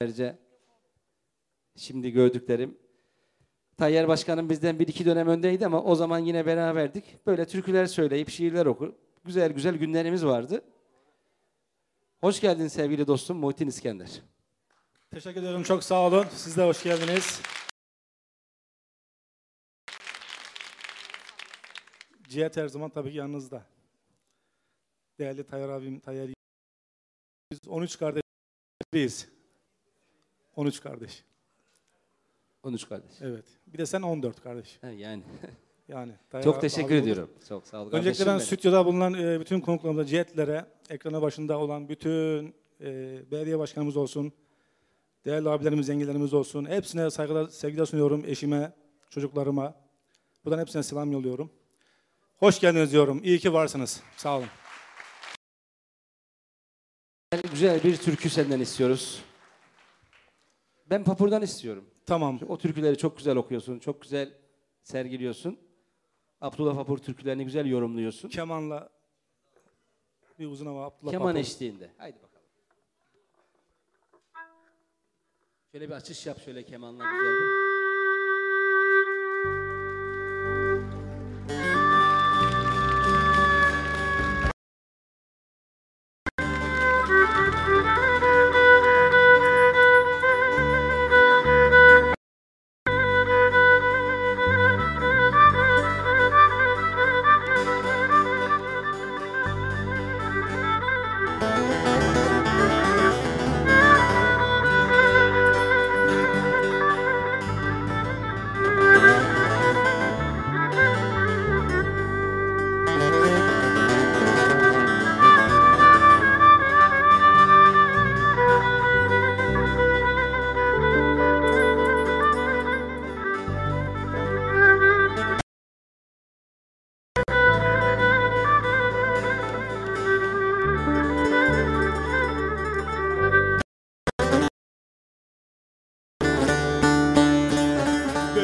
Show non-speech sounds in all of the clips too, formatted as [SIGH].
Ayrıca şimdi gördüklerim. Tayyar Başkanım bizden bir iki dönem öndeydi ama o zaman yine beraberdik. Böyle türküler söyleyip şiirler okur. Güzel güzel günlerimiz vardı. Hoş geldin sevgili dostum Muhittin İskender. Teşekkür ederim. Çok sağ olun. Siz de hoş geldiniz. Cihat her zaman tabii ki yanınızda. Değerli Tayyar abim, Tayyar Biz 13 kardeşiz. 13 kardeş. 13 kardeş. Evet. Bir de sen 14 kardeş. Ha, yani [LAUGHS] Yani. Çok teşekkür olur. ediyorum. Çok sağ ol Öncelikle ben benim. stüdyoda bulunan e, bütün konuklarımıza, cihetlere, ekrana başında olan bütün e, belediye başkanımız olsun, değerli abilerimiz, yengelerimiz olsun. Hepsine saygılar, sevgiler sunuyorum eşime, çocuklarıma. Buradan hepsine selam yolluyorum. Hoş geldiniz diyorum. İyi ki varsınız. Sağ olun. Güzel bir türkü senden istiyoruz. Ben Papur'dan istiyorum. Tamam. O türküleri çok güzel okuyorsun, çok güzel sergiliyorsun. Abdullah Papur türkülerini güzel yorumluyorsun. Kemanla bir uzun hava Abdullah Keman Papur. eşliğinde. Haydi bakalım. Şöyle bir açış yap şöyle kemanla güzel bir.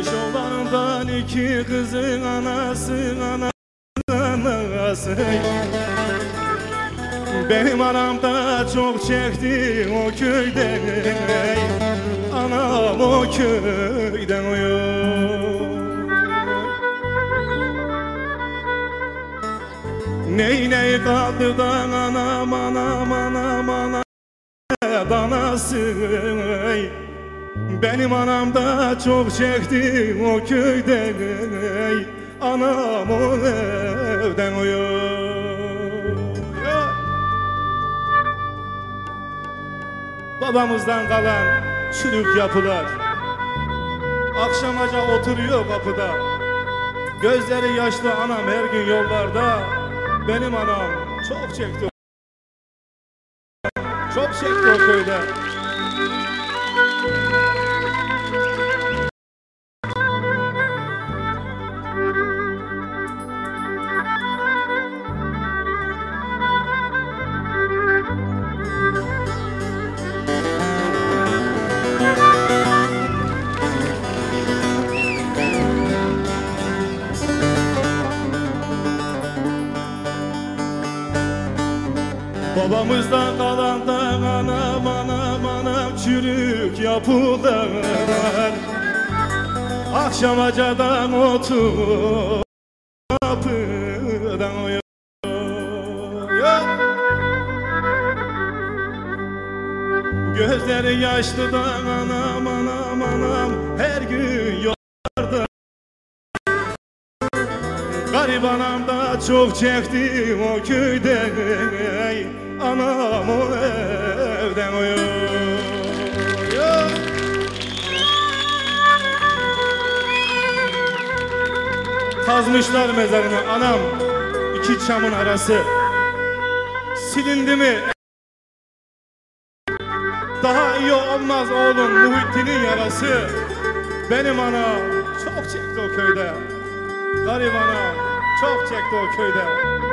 Beş olandan iki kızın anası anası. Benim anam da çok çekti o köyden Anam o köyden uyuyor. Ney ney kaldı da anam anam anam anam danası benim anam da çok çekti o köyden ey, Anam o evden uyuyor. Babamızdan kalan çürük yapılar. Akşamaca oturuyor kapıda. Gözleri yaşlı anam her gün yollarda. Benim anam çok çekti. Çok çekti o köyde Babamızdan kalan da anam anam anam çürük yapılar. Akşamacadan otur kapıdan uyuyor Gözleri yaşlı da anam anam anam her gün yollarda Garip anam da çok çekti o köyden. ey, Anam o evden uyuyor. Kazmışlar mezarını anam. İki çamın arası. Silindi mi? Daha iyi olmaz oğlum Muhittin'in yarası. Benim anam çok çekti o köyde. Garip çok çekti o köyde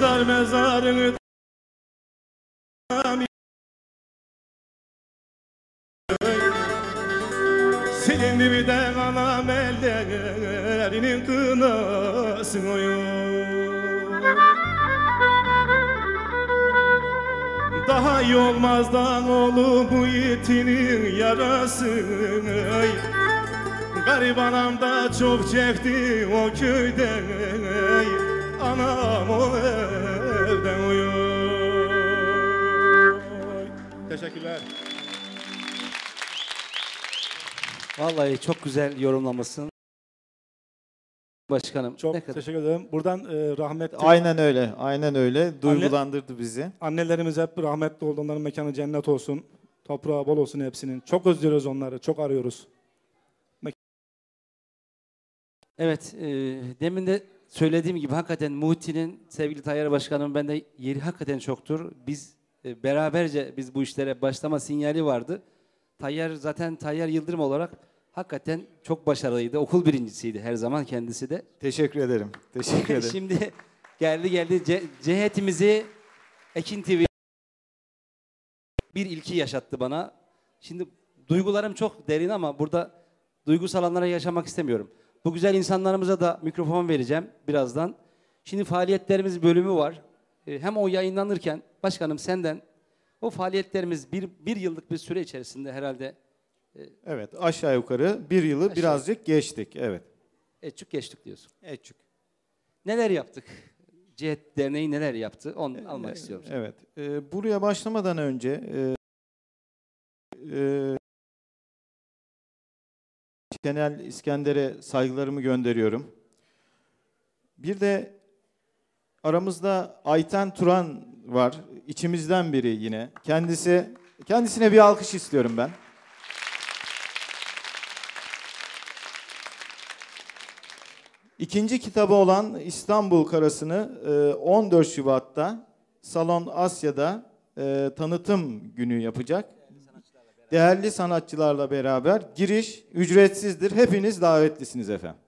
Kazmışlar mezarını Silindi bir de anam ellerinin kınası oyun Daha iyi olmazdan oğlu bu yetinin yarası ey. Garip anam da çok çekti o köyde ey. Anam o evden uyuyor Teşekkürler. Vallahi çok güzel yorumlamışsın. Başkanım. Çok ne kadar- teşekkür ederim. Buradan e, rahmetli Aynen öyle, aynen öyle. Duygulandırdı bizi. annelerimiz hep rahmetli oldu. Onların mekanı cennet olsun. Toprağı bol olsun hepsinin. Çok özlüyoruz onları. Çok arıyoruz. Evet, e, demin de söylediğim gibi hakikaten Muhittin'in sevgili Tayyar Başkanım bende yeri hakikaten çoktur. Biz e, beraberce biz bu işlere başlama sinyali vardı. Tayyar zaten Tayyar Yıldırım olarak hakikaten çok başarılıydı. Okul birincisiydi her zaman kendisi de. Teşekkür ederim. Teşekkür [LAUGHS] ederim. Şimdi geldi geldi Ce- cehetimizi Ekin TV bir ilki yaşattı bana. Şimdi duygularım çok derin ama burada duygusal anlara yaşamak istemiyorum. Bu güzel insanlarımıza da mikrofon vereceğim birazdan. Şimdi faaliyetlerimiz bölümü var. Ee, Hem o yayınlanırken başkanım senden o faaliyetlerimiz bir, bir yıllık bir süre içerisinde herhalde Evet, aşağı yukarı bir yılı Aşağı- birazcık geçtik. Evet. etçük geçtik diyorsun. Etçük. Neler yaptık? Cihet Derneği neler yaptı? Onu almak istiyorum. Evet. Ee, buraya başlamadan önce e, e, Şenel İskender'e saygılarımı gönderiyorum. Bir de aramızda Ayten Turan var. İçimizden biri yine. Kendisi kendisine bir alkış istiyorum ben. İkinci kitabı olan İstanbul Karası'nı e, 14 Şubat'ta Salon Asya'da e, tanıtım günü yapacak. Değerli sanatçılarla beraber giriş ücretsizdir. Hepiniz davetlisiniz efendim.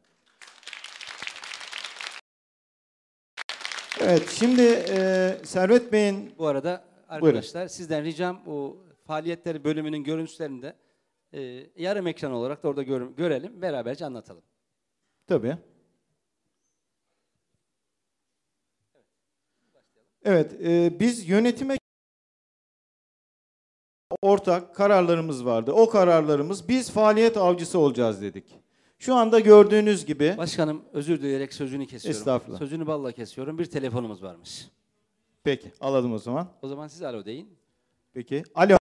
Evet, şimdi e, Servet Bey'in Bu arada arkadaşlar sizden ricam o faaliyetleri bölümünün görüntülerini de e, yarım ekran olarak da orada gör- görelim, beraberce anlatalım. Tabii. Evet, e, biz yönetime ortak kararlarımız vardı. O kararlarımız biz faaliyet avcısı olacağız dedik. Şu anda gördüğünüz gibi Başkanım özür dileyerek sözünü kesiyorum. Estağfurullah. Sözünü balla kesiyorum. Bir telefonumuz varmış. peki alalım o zaman. O zaman siz alo deyin. Peki. Alo.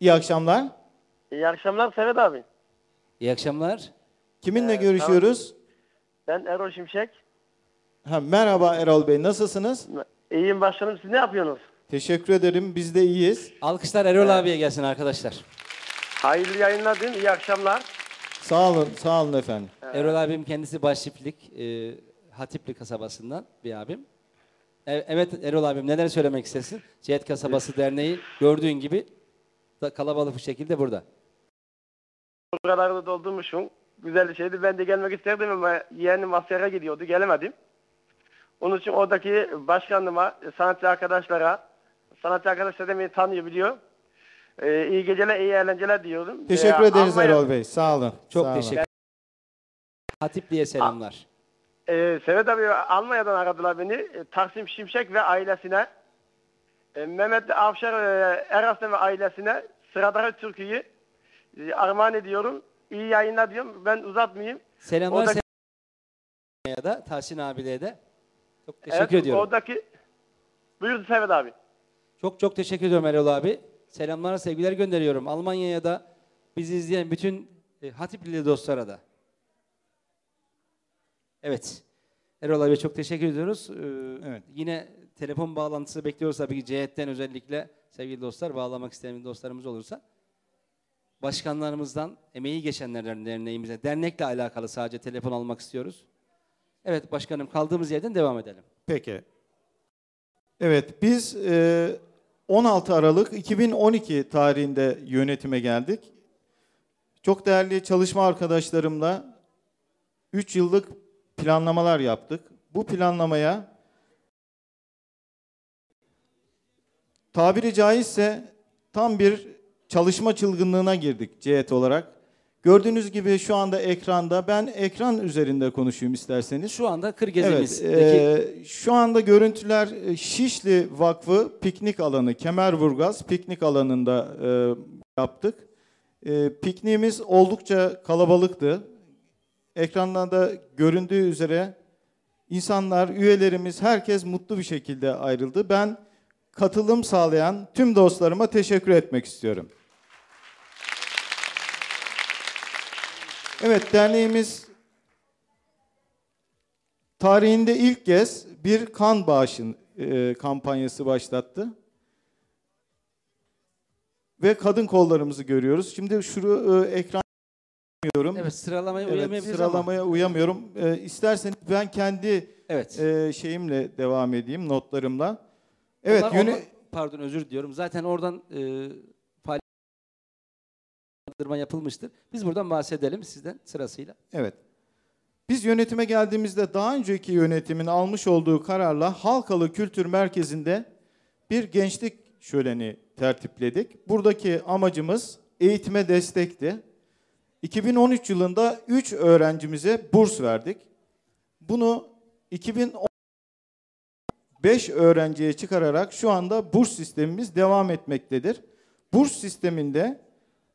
İyi akşamlar. İyi akşamlar Sevet abi. İyi akşamlar. Kiminle Ee, görüşüyoruz? Ben Erol Şimşek. Ha, merhaba Erol Bey. Nasılsınız? İyiyim başkanım siz ne yapıyorsunuz? Teşekkür ederim. Biz de iyiyiz. Alkışlar Erol abiye gelsin arkadaşlar. Hayırlı yayınlar diyeyim. İyi akşamlar. Sağ olun, sağ olun efendim. Erol abim kendisi Başçiftlik, e, Hatipli kasabasından bir abim. E- evet Erol abim neler söylemek istesin? Cihet Kasabası Derneği gördüğün gibi da kalabalık bir şekilde burada. Buralarda doldurmuşum. Güzel bir şeydi. Ben de gelmek isterdim ama yeğenim askere gidiyordu. Gelemedim. Onun için oradaki başkanıma, sanatçı arkadaşlara, sanatçı arkadaşlar da beni tanıyor biliyor. Ee, iyi geceler, iyi eğlenceler diyorum. Teşekkür Ee, ederiz Almanya- Erol Bey. Sağ olun. Çok sağ olun. teşekkür Hatipli'ye selamlar. Ee, Sevet abi Almanya'dan aradılar beni. Ee, Taksim Şimşek ve ailesine. e, Mehmet Avşar e, Eraslan ve ailesine sıradaki türküyü e, armağan ediyorum. İyi yayınlar diyorum. Ben uzatmayayım. Selamlar Oradaki- ya da Tahsin abiye de. Çok teşekkür Evet, ediyorum. Oradaki... Buyur Sevet abi. Çok çok teşekkür ediyorum Erol abi. Selamlar, sevgiler gönderiyorum. Almanya'ya da bizi izleyen bütün e, Hatiplili dostlara da. Evet. Erol abi çok teşekkür ediyoruz. Ee, Evet. Yine telefon bağlantısı bekliyoruz tabii ki cihetten özellikle sevgili dostlar bağlamak isteyen dostlarımız olursa. Başkanlarımızdan emeği geçenlerden derneğimize, dernekle alakalı sadece telefon almak istiyoruz. Evet başkanım kaldığımız yerden devam edelim. Peki. Evet, biz e, 16 Aralık 2012 tarihinde yönetime geldik. Çok değerli çalışma arkadaşlarımla 3 yıllık planlamalar yaptık. Bu planlamaya tabiri caizse tam bir çalışma çılgınlığına girdik CET olarak. Gördüğünüz gibi şu anda ekranda ben ekran üzerinde konuşayım isterseniz. Şu anda kır Evet, e, şu anda görüntüler e, Şişli Vakfı piknik alanı, Kemerburgaz piknik alanında e, yaptık. E, pikniğimiz oldukça kalabalıktı. Ekranda da göründüğü üzere insanlar, üyelerimiz, herkes mutlu bir şekilde ayrıldı. Ben katılım sağlayan tüm dostlarıma teşekkür etmek istiyorum. Evet, derneğimiz tarihinde ilk kez bir kan bağışı e, kampanyası başlattı. Ve kadın kollarımızı görüyoruz. Şimdi şunu e, ekran görüyorum. evet sıralamaya Evet, uyamayabiliriz ama. sıralamaya uyamıyorum. E, isterseniz ben kendi Evet. e, şeyimle devam edeyim, notlarımla. Evet, Onlar- yöne- pardon özür diliyorum. Zaten oradan e, faaliyet yapılmıştır. Biz buradan bahsedelim sizden sırasıyla. Evet. Biz yönetime geldiğimizde daha önceki yönetimin almış olduğu kararla Halkalı Kültür Merkezi'nde bir gençlik şöleni tertipledik. Buradaki amacımız eğitime destekti. 2013 yılında 3 öğrencimize burs verdik. Bunu 2005 öğrenciye çıkararak şu anda burs sistemimiz devam etmektedir. Burs sisteminde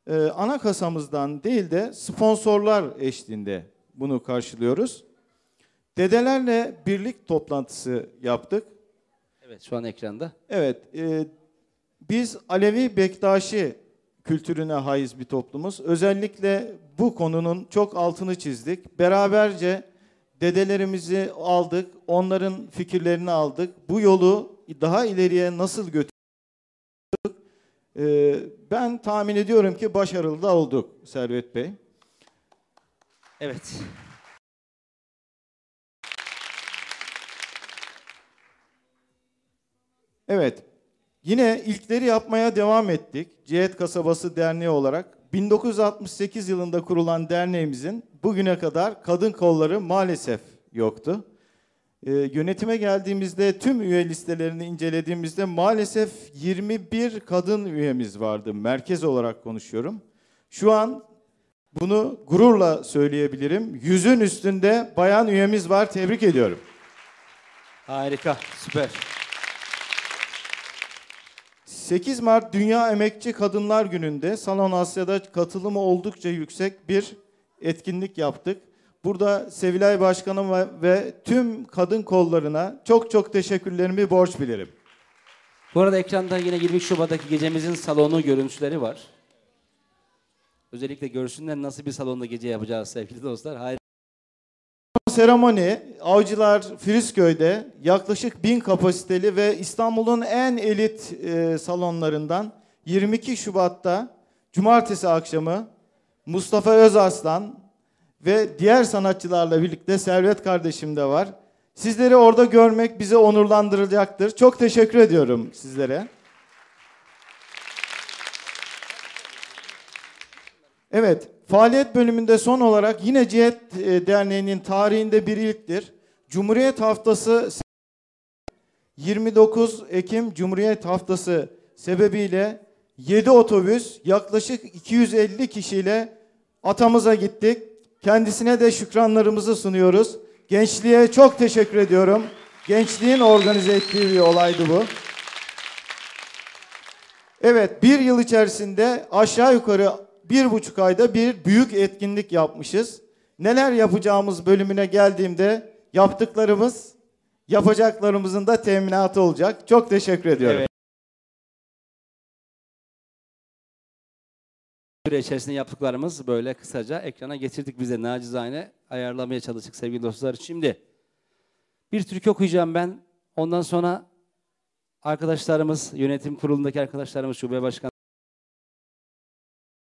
e, ana kasamızdan değil de sponsorlar eşliğinde bunu karşılıyoruz. Dedelerle birlik toplantısı yaptık. Evet şu an ekranda. Evet, e, biz Alevi Bektaşi kültürüne haiz bir toplumuz. Özellikle bu konunun çok altını çizdik. Beraberce dedelerimizi aldık, onların fikirlerini aldık. Bu yolu daha ileriye nasıl götürdük? E, ben tahmin ediyorum ki başarılı da olduk Servet Bey. Evet. Evet. Yine ilkleri yapmaya devam ettik. Cihet Kasabası Derneği olarak 1968 yılında kurulan derneğimizin bugüne kadar kadın kolları maalesef yoktu. Ee, yönetime geldiğimizde tüm üye listelerini incelediğimizde maalesef 21 kadın üyemiz vardı. Merkez olarak konuşuyorum. Şu an bunu gururla söyleyebilirim. Yüzün üstünde bayan üyemiz var. Tebrik ediyorum. Harika. Süper. 8 Mart Dünya Emekçi Kadınlar Günü'nde Salon Asya'da katılımı oldukça yüksek bir etkinlik yaptık. Burada Sevilay Başkanım ve, ve tüm kadın kollarına çok çok teşekkürlerimi borç bilirim. Bu arada ekranda yine 23 Şubat'taki gecemizin salonu görüntüleri var. Özellikle görsünler nasıl bir salonda gece yapacağız sevgili dostlar. Harika. Seremoni Avcılar Frisköy'de yaklaşık 1000 kapasiteli ve İstanbul'un en elit e, salonlarından 22 Şubat'ta cumartesi akşamı Mustafa Özarslan ve diğer sanatçılarla birlikte Servet kardeşim de var. Sizleri orada görmek bizi onurlandıracaktır. Çok teşekkür ediyorum sizlere. Evet, faaliyet bölümünde son olarak yine Cihet e, Derneği'nin tarihinde bir ilktir. Cumhuriyet Haftası 29 Ekim Cumhuriyet Haftası sebebiyle 7 otobüs yaklaşık 250 kişiyle atamıza gittik. Kendisine de şükranlarımızı sunuyoruz. Gençliğe çok teşekkür ediyorum. Gençliğin organize ettiği bir olaydı bu. Evet, bir yıl içerisinde aşağı yukarı bir buçuk ayda bir büyük etkinlik yapmışız. Neler yapacağımız bölümüne geldiğimde yaptıklarımız, yapacaklarımızın da teminatı olacak. Çok teşekkür ediyorum. Evet. Süre içerisinde yaptıklarımız böyle kısaca ekrana getirdik bize nacizane ayarlamaya çalıştık sevgili dostlar. Şimdi bir türkü okuyacağım ben. Ondan sonra arkadaşlarımız, yönetim kurulundaki arkadaşlarımız, şube başkan